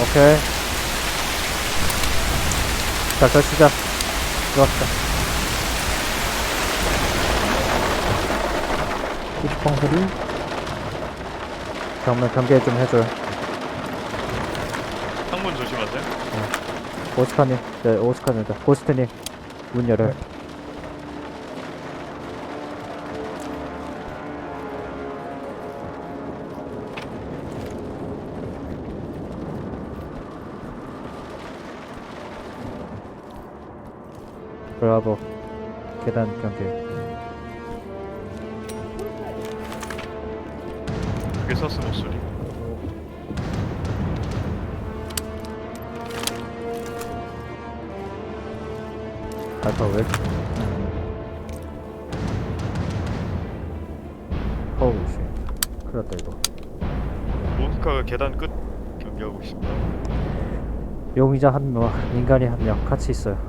오케이. 자, 저 시작. 들어갑시다. 고치방 소리 정면 경계 좀 해줘요. 창문 조심하세요. 오스카님, 네, 오스카입니다. 고스트님, 문 열어요. 브라보, 계단 경계. 그게 서스 목소리. 알파 왜? 어우 씨, 큰일났다 이거. 모스카가 계단 끝 경계하고 있습니다. 용의자 한 명, 인간이 한 명 같이 있어요.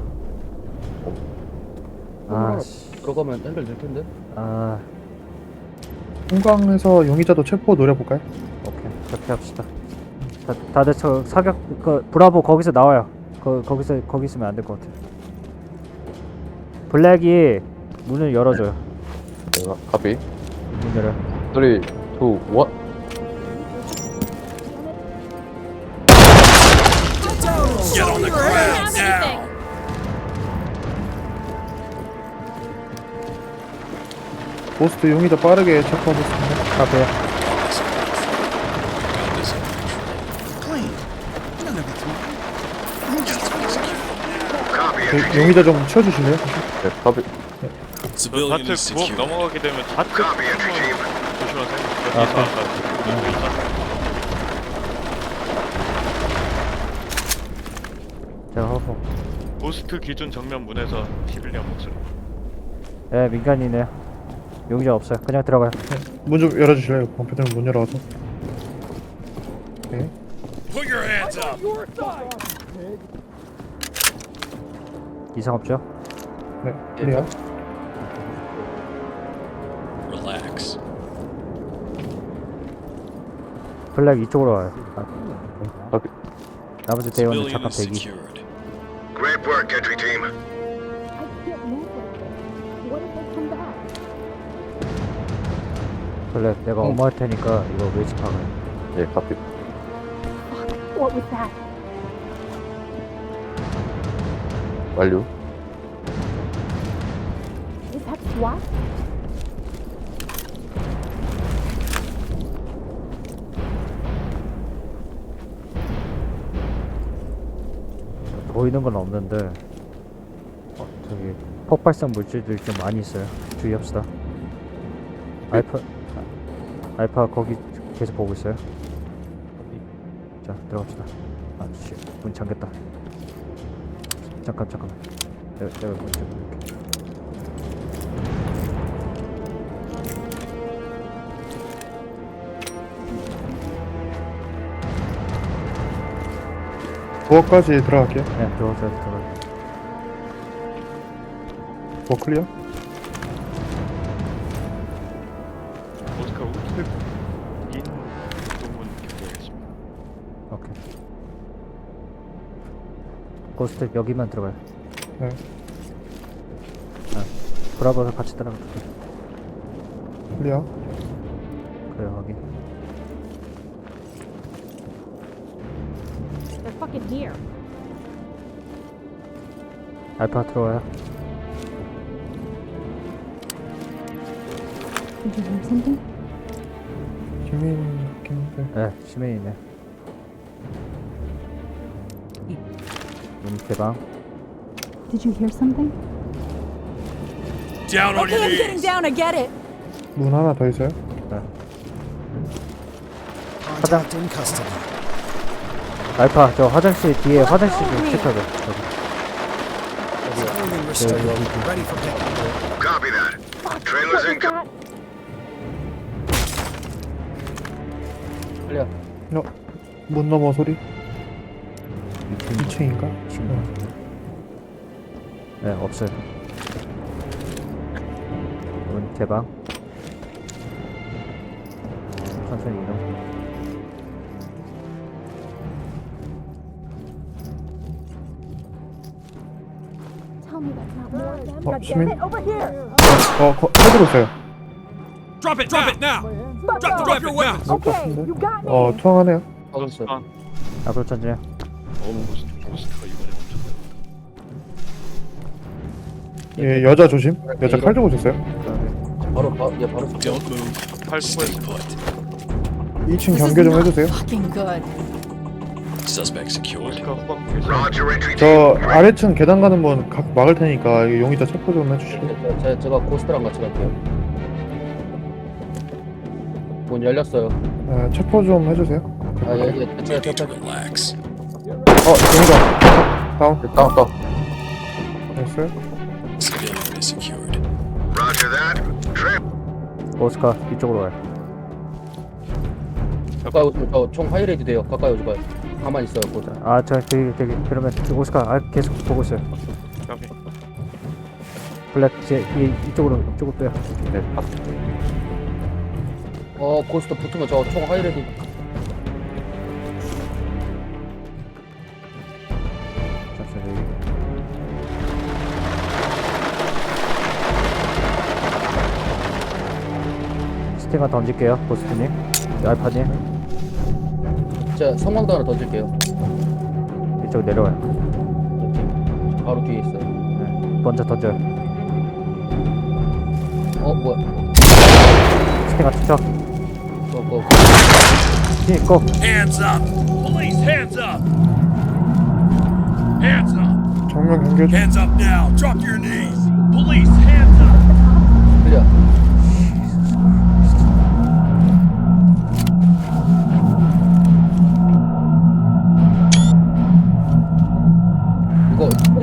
아, 씨. 그거면 연결될 텐데. 아, 홍강에서 용의자도 체포 노려볼까요? 오케이. 그렇게 합시다. 다, 다들 저 사격, 그, 브라보 거기서 나와요. 거, 거기서, 거기 있으면 안 될 것 같아. 블랙이 문을 열어줘요. 내가 카피 문 열어요. 3, 2, 1 Get on the ground now! 고스트 빠르게. Clean. None of it's mine. 그 용의자 좀 치워주실래요? 네, 카피 Civilian 좌측 is 부엌 secure. 넘어가게 되면 좌측 조심하세요. 아, 여기 있다. 제가 허브. 고스트 기준 정면 문에서 11년 목소리. 예, 민간이네요. 용의자 없어요. 그냥 들어가요. 문 좀 열어주실래요? 범패들은 문 열어서 오케이 Put your hands up! 이상 없죠? 네 클리어 Relax. 블랙 이쪽으로 와요. 아, 카피 나머지 대원은 Civilian 잠깐 is 대기. secured. Great work, entry team. 블랙, 내가 응. 어머할 테니까 이거 외집하고. 예 카피 What was that? 완료 Is that SWAT? 보이는 건 없는데 어, 저기 폭발성 물질들이 좀 많이 있어요. 주의합시다. 알파 아, 알파 거기 계속 보고 있어요. 자 들어갑시다. 아 씨 문 잠겼다. 잠깐 잠깐. 내가 내가 문 잠글게. 부엌까지 들어갈게요 네 들어가세요 들어가. 부엌 클리어 고스트 여기만 들어가요. 네 아, 브라보서 같이 따라가. 클리어 그래요 확인. They're fucking here. 알파 들어와요. Did you hear something? 시민 같긴 한데 네, 시메이네. 문 개방. Did you hear something? Down on your Okay, I'm getting knees! down. I get it. 문 하나 더 있어요? 화장. in custody. 알파 저 화장실 뒤에 화장실 좀 체크하자. 저기. Civilian restrained. Ready for pickup. Copy that. Trailers. 클리어. 어? 문 넘어 소리? 2층인가? 응. 네, 없어요. 문 개방. 천천히 이동. Tell me that's not more of them. 어, 시민? Over here! 어, 거, 헤드로 있어요. Drop it! Drop it now! Drop, drop your weapons! Okay, you got me! 어, 투항하네요. 아, 그렇죠, 이제. 어우 고스트가 이번에 엄청 예, 여자 조심. 여자 칼 들고 오셨어요. 바로 바, 예 바로 Don't move. 팔 Stay 수고했어 put. 2층 경계 좀 해주세요. Fucking good. Suspect secured. 고스트가 후방 계속 Roger, entry 저 team. 아래층 계단 가는 분 각 막을 테니까 이거 용의자 체포 좀 해주실래요? 제, 제, 제가 고스트랑 같이 갈게요. 문 열렸어요. 네, 체포 좀 해주세요. 아, 예, 예, You need to 제가 relax. 어, 용의자. 다운. 다운 다운 됐어요? Civilian is secured. Roger that. Trip. 오스카 이쪽으로 와요. 가까이 오시면 저총 하이레이드 돼요. 가까이 오지 마요. 가만히 있어요. 고스트. 아, 저 되게 되게 그러면 오스카 아, 계속 보고 있어요. 까비 블랙 제 이, 이쪽으로 이쪽으로 빼요. 네 어, 고스트 붙으면 저 총 하이레이드. 스팅어 던질게요, 보스트님. 알파님 제가 성광도 하나 던질게요. 이쪽 내려와요. 바로 뒤에 있어요. 네. 먼저 던져요. 어, 뭐야? 스팅어 투척. 어, 뭐, 스팅 고. Hands up! Police, hands up! Hands up! 정면 좀. Hands up now! Drop your knees! Police, hands up! 클리어.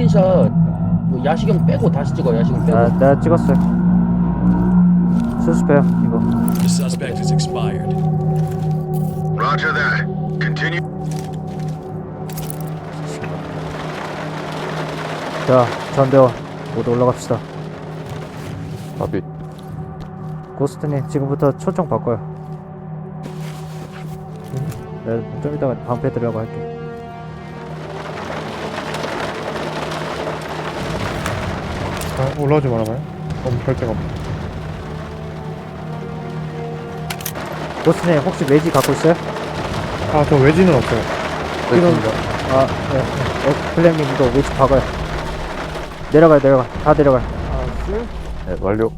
스크린샷 뭐 야시경 빼고 다시 찍어 야시경 빼고 아, 내가 찍었어요. 수습해요, 이거. The suspect is expired. Roger that. Continue. 자, 전대원 모두 올라갑시다. 카피 고스트님 지금부터 초청 바꿔요. 네, 좀 이따가 방패 들으라고 할게. 아, 올라오지 말아봐요. 너무 절대가 없네. 고스트님 혹시 외지 갖고 있어요? 아, 저 외지는 없어요. 지금 아, 네. 어, 블랙님 이거 외지 박아요. 내려가요, 내려가. 다 내려가. 네 완료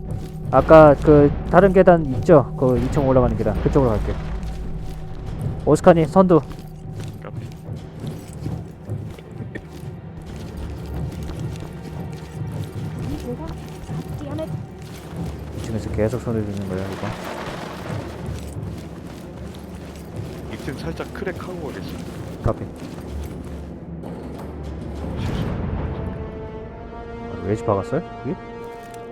아까 그 다른 계단 있죠? 그 2층 올라가는 계단. 그쪽으로 갈게요. 오스카님 선두. Damn it. 2층에서 계속 손을 드는 거예요, 이거. 2층 살짝 크랙하고 가겠습니다 카피. 아, 외지 박았어요? 여기? 아,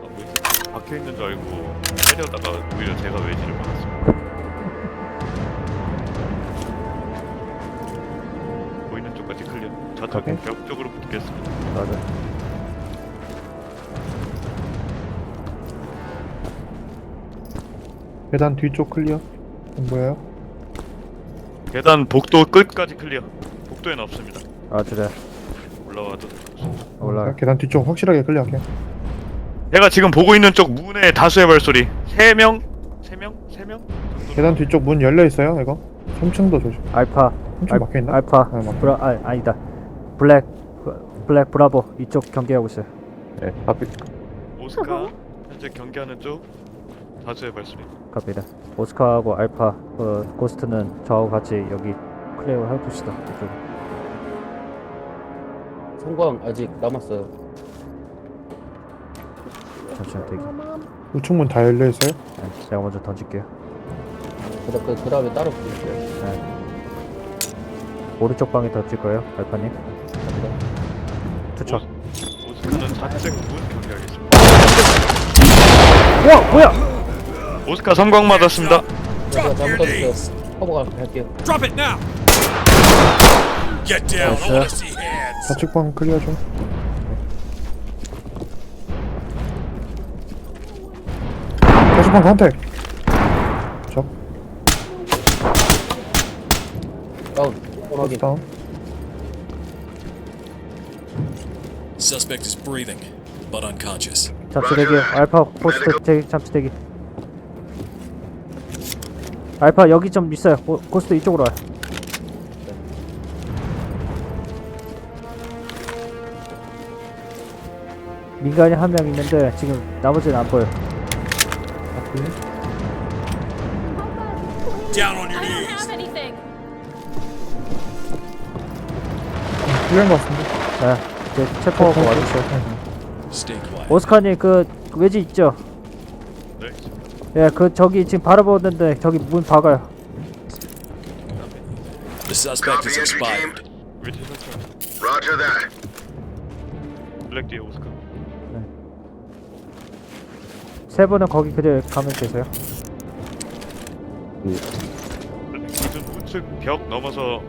뭐지? 박혀 있는 줄 알고 때려다가 오히려 제가 외지를 막았습니다 보이는 쪽까지 클리어 오케이. 벽 쪽으로 붙겠습니다 맞아. 계단 뒤쪽 클리어. 안 보여요? 계단 복도 끝까지 클리어 복도에는 없습니다 아, 그래. 올라와도 올라. 자, 계단 뒤쪽 확실하게 클리어할게요. 제가 지금 보고 있는 쪽 문에 다수의 발소리 3명? 3명? 3명? 계단 뒤쪽 문 열려 있어요, 이거. 3층도 조심. 알파. 3층 알- 막혀 있나? 알파. 아. 브라 아, 아니다. 블랙. 블랙 브라보 이쪽 경계하고 있어요. 네 카피 오스카 현재 경계하는 쪽 다수의 발소리 갑니다. 오스카하고 알파, 어, 고스트는 저하고 같이 여기 클리어 해봅시다. 이쪽. 성광 아직 남았어요. 잠시만 대기. 우측 문 다 열려 있어요? 네, 제가 먼저 던질게요. 그다 그, 그 다음에 따로 붙을게요. 오른쪽 방에 던질 거예요, 알파님. 투척. 오스카는 좌측 문 경계하겠습니다 우와, 뭐야? 오스카 성광 맞았습니다 제가 Drop your 잘못 knees! 던졌어요. 커버 할게요. Drop it now! Get down! I want to see hands! 좌측 방 클리어 좀. 좌측 방 컨택. 적. 다운. 확인. 다운. Suspect is breathing. but unconscious. 잠시 대기. 알파 고스트 대기. 잠시 대기. 알파 여기 좀 있어요. 고, 고스트 이쪽으로 와요. 민간이 한 명 있는데 지금 나머지는 안 보여. Down on your I don't knees. have anything. 뚫린 것 같은데 네, 이제 체포하고 와주세요. Stay quiet. 오스카님 그 외지 있죠? 네. 예, 그 저기 지금 바라보는데 저기 문 박아요. The suspect Copy, is entry expired. Roger that. 블랙 뒤에 오스카. 세 분은 거기 그대로 가면 되세요. 기준 우측 벽 넘어서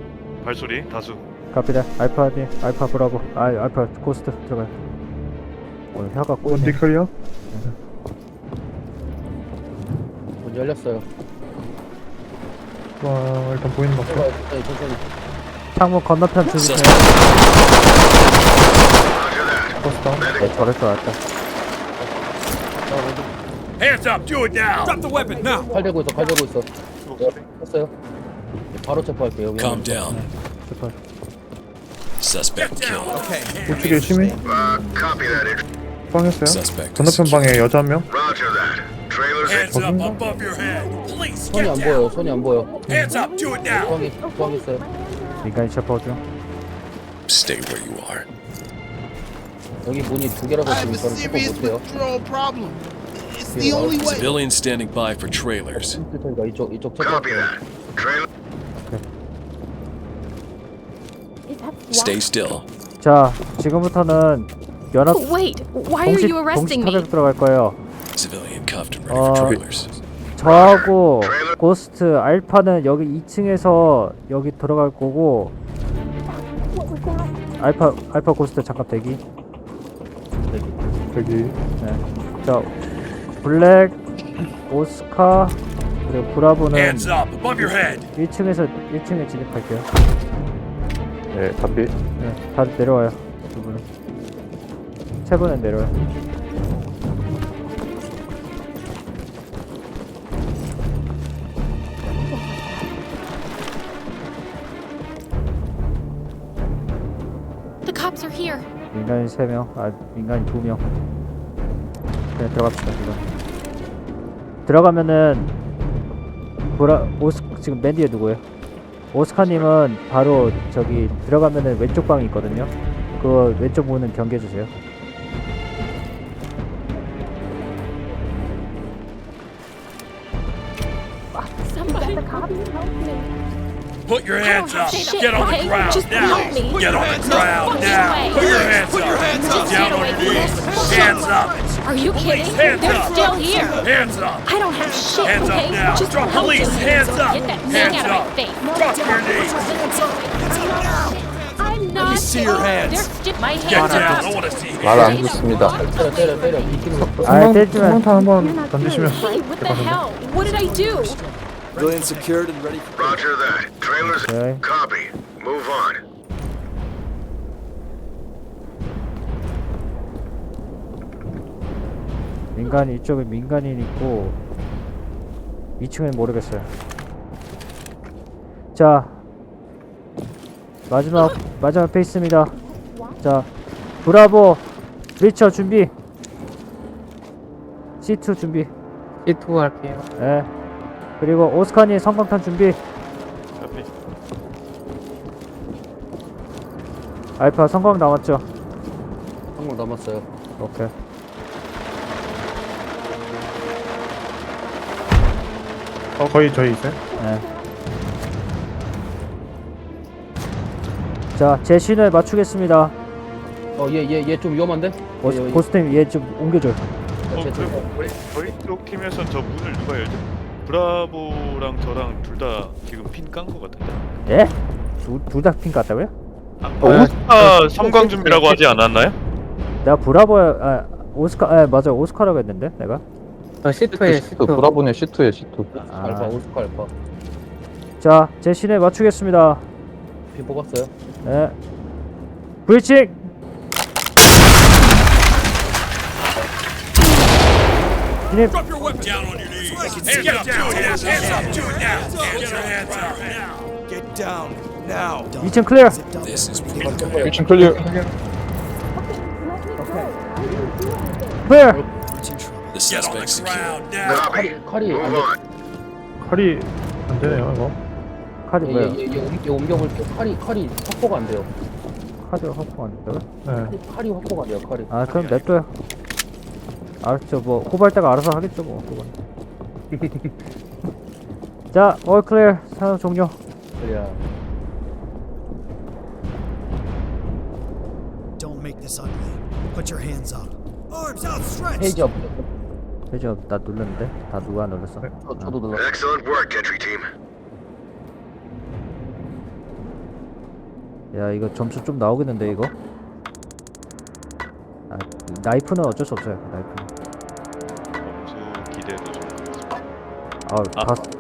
발소리 다수. 갑니다. 알파님, 알파 브라보, 아, 알파 고스트 들어가요. 오늘 혀가 원디 꼬이네. 클리어 열렸어요. 와 일단 보이는 것 같아 들어가요. 천천히 천천히. 창문 건너편 주세요. Suspect Roger that. 버스 다운 네, 저럴 줄 알았다. Hands up. Do it now. Drop the weapon now. 칼 들고 있어. 칼 들고 있어. 네, 했어요. 바로 체포할게요. 여기. Calm down. 슈퍼. Suspect killed. 우측에 시민 Uh, copy that. entry. 빵했어요 Suspect is 건너편 방에 여자 한 명 Roger that. Trailers in. Hands up above your head. Police, 손이 안 get 보여요. down. 손이 안 보여. Hands up. Do it now. 있어요. 민간인 체포 중. Stay where you are. 여기 문이 두 개라서 지금 저는 체포 못해요. withdrawal problem. It's the only way. Civilians standing by for trailers. 필터니까 이쪽 이쪽 that. Trailer. Is that Stay still. 자, 지금부터는 연합 wait, why are 동시 you arresting 동시 me? 타격 들어갈 거예요. Civilian cuffed and ready for trailers. 저하고 고스트 알파는 여기 2층에서 여기 들어갈 거고? 알파 알파 고스트 잠깐 대기. 저기 네. 자, 블랙, 오스카 그리고 브라보는 Hands up above your head. 1층에서 1층에 진입할게요. 네, 카피. 네, 다들 내려와요. 두 분은. 세 분은 내려와요. Cops are here. 민간인 3명, 아 민간인 2명. 그냥 들어갑시다 지금. 들어가면은 브라 오스 지금 맨 뒤에 누구예요? 오스카님은 바로 저기 들어가면은 왼쪽 방이 있거든요. 그 왼쪽 문은 경계해 주세요. Somebody. The cops help me. Put your hands up. Get on the ground now. Get on the ground now. Put your hands up. hands up. Down on your knees. Hands up. Are you kidding? hands They're up. still here. Hands up. I don't have shit, Hands up okay? now. Just Drop police. Hands up. Get that thing Hands out up. of my face. Drop your knees. I'm not. me see your hands. Get hands down. I want to see 말 hands. 안 듣습니다. 때려 때려 때려. 아, 성광탄 한번 던지시면 what the hell? What did I do? Civilian secured and ready. Roger that. Trailers. Okay. Copy. Move on. 민간인 이쪽에 민간인 있고 2층은 모르겠어요. 자 마지막 마지막 페이스입니다. 자 브라보 리처 준비. C2 준비. C2 할게요 예. 그리고 오스카니 성광탄 준비. 카피. 알파 성광 나왔죠? 한명 남았어요. 오케이. 어 거의 저희 있어요 예. 자, 제 신을 맞추겠습니다. 어 얘 얘 얘 좀 위험한데? 고, 얘, 얘, 고스템 얘 좀 옮겨줘요. 어, 제, 제, 그럼 저희, 저희 쪽 팀에선 저 문을 누가 열죠? 브라보랑 저랑 둘 다 지금 핀 깐 거 같은데. 예? 둘다핑 같다고요? 아, 오스카 섬광 준비라고 하지 않았나요? 내가 브라보 아 오스카 아 맞아 오스카라고 했는데 내가 C2에 C2. 브라보네 C2에 C2. 알파 아, 오스카 알파. 자, 제 신을 맞추겠습니다. 피 뽑았어요. 예. 브리칭 진입 Drop your weapon. Down on your knees. Hands up. Down. Hands, hands up. Do it now. Get your hands up now. Get down now. 2층 클리어 This is 1층 클리어. Let me go. I didn't do anything. 클리어 the suspect secured. Now. 칼이 칼이 안 돼. on. 칼이 안 되네요 이거 카드 뭐야 얘얘 얘 옮겨볼게요. 칼이 칼이 확보가 안 돼요. 카드 확보 안 돼요? 네 칼이, 칼이 확보가 안 돼요. 칼이. 아 그럼 냅둬요 알았죠 뭐 호발대가 알아서 하겠죠 뭐 그건 자, 올 클리어 사용 종료 그래야. Don't make this ugly. Put your hands up. Arms outstretched. 페이지 업. 그죠? 나 눌렀는데? 다 누가 눌렀어? 저, 저도 눌러. Excellent work, entry team. 야 이거 점수 좀 나오겠는데 이거? 아, 나이프는 어쩔 수 없어요 나이프 는점